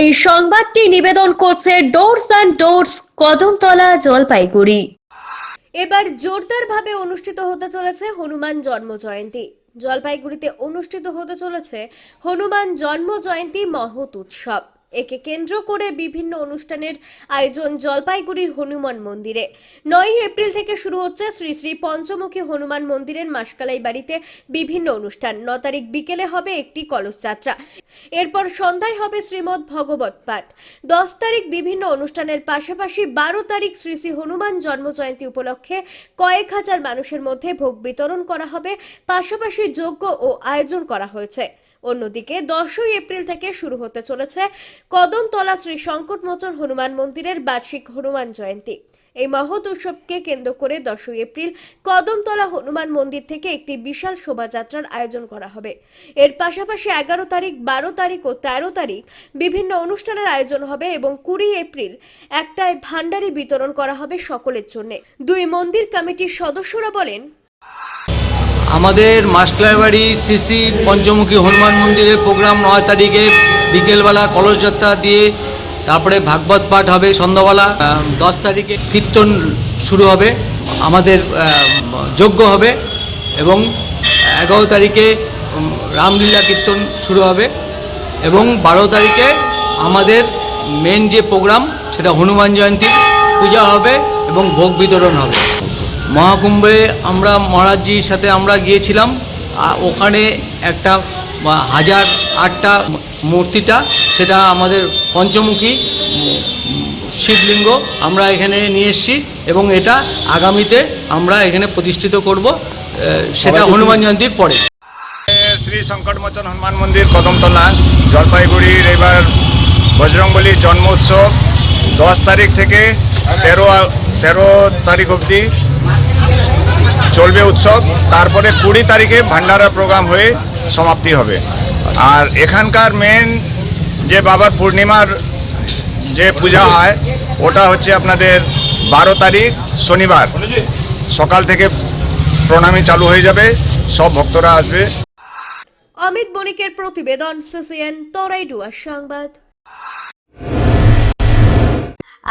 এই সংবাদটি নিবেদন করছে Doors and Doors Kadamtala Jalpaiguri. এবার জোরদারভাবে অনুষ্ঠিত হতে চলেছে হনুমান জন্ম জয়ন্তী। জলপাইগুড়িতে অনুষ্ঠিত হতে চলেছে হনুমান জন্ম জয়ন্তী মহৎ উৎসব। একে কেন্দ্র করে বিভিন্ন অনুষ্ঠানের আয়োজন জলপাইগুড়ির হনুমান মন্দিরে। নয় এপ্রিল থেকে শুরু হচ্ছে শ্রী শ্রী পঞ্চমুখী হনুমান মন্দিরের মাসকালাই বাড়িতে বিভিন্ন অনুষ্ঠান। ন তারিখ বিকেলে হবে একটি কলস যাত্রা এরপর সন্ধ্যায় হবে শ্রীমৎ ভগবত পাঠ। দশ তারিখ বিভিন্ন অনুষ্ঠানের পাশাপাশি বারো তারিখ শ্রী শ্রী হনুমান জন্ম জয়ন্তী উপলক্ষে কয়েক হাজার মানুষের মধ্যে ভোগ বিতরণ করা হবে। পাশাপাশি যজ্ঞ ও আয়োজন করা হয়েছে। অন্যদিকে দশই এপ্রিল থেকে শুরু হতে চলেছে কদমতলা শ্রী সংকটমোচন হনুমান মন্দিরের বার্ষিক হনুমান জয়ন্তী। এই মহৎ উৎসবকে কেন্দ্র করে দশই এপ্রিল কদমতলা হনুমান মন্দির থেকে একটি বিশাল শোভাযাত্রার আয়োজন করা হবে। এর পাশাপাশি এগারো তারিখ, বারো তারিখ ও তেরো তারিখ বিভিন্ন অনুষ্ঠানের আয়োজন হবে এবং কুড়ি এপ্রিল একটায় ভান্ডারি বিতরণ করা হবে সকলের জন্য। দুই মন্দির কমিটির সদস্যরা বলেন আমাদের মাস্টারবাড়ি সিসি পঞ্চমুখী হনুমান মন্দিরের প্রোগ্রাম নয় তারিখে বিকেলবেলা কলস যাত্রা দিয়ে তারপরে ভাগবত পাঠ হবে সন্ধ্যাবেলা। দশ তারিখে কীর্তন শুরু হবে, আমাদের যজ্ঞ হবে এবং এগারো তারিখে রামলীলা কীর্তন শুরু হবে এবং বারো তারিখে আমাদের মেন যে প্রোগ্রাম সেটা হনুমান জয়ন্তী পূজা হবে এবং ভোগ বিতরণ হবে। মহাকুম্ভে আমরা মহারাজজির সাথে আমরা গিয়েছিলাম। ওখানে একটা হাজার আটটা মূর্তিটা সেটা আমাদের পঞ্চমুখী শিবলিঙ্গ আমরা এখানে নিয়ে এসেছি এবং এটা আগামীতে আমরা এখানে প্রতিষ্ঠিত করব সেটা হনুমান জয়ন্তীর পরে। শ্রী সংকটমোচন হনুমান মন্দির কদমতলা জলপাইগুড়ির এবার বজরংবলীর জন্মোৎসব দশ তারিখ থেকে তেরো তেরো তারিখ অবধি চলবে উৎসব। তারপরে কুড়ি তারিখে ভান্ডারা প্রোগ্রাম হয়ে সমাপ্তি হবে। আর এখানকার মেন যে বাবার পূর্ণিমার যে পূজা হয়, ওটা হচ্ছে আপনাদের বারো তারিখ, শনিবার। সকাল থেকে প্রণামী চালু হয়ে যাবে, সব ভক্তরা আসবে। অমিত বণিকের প্রতিবেদন সিসিএন তরাইডুয়ার সংবাদ।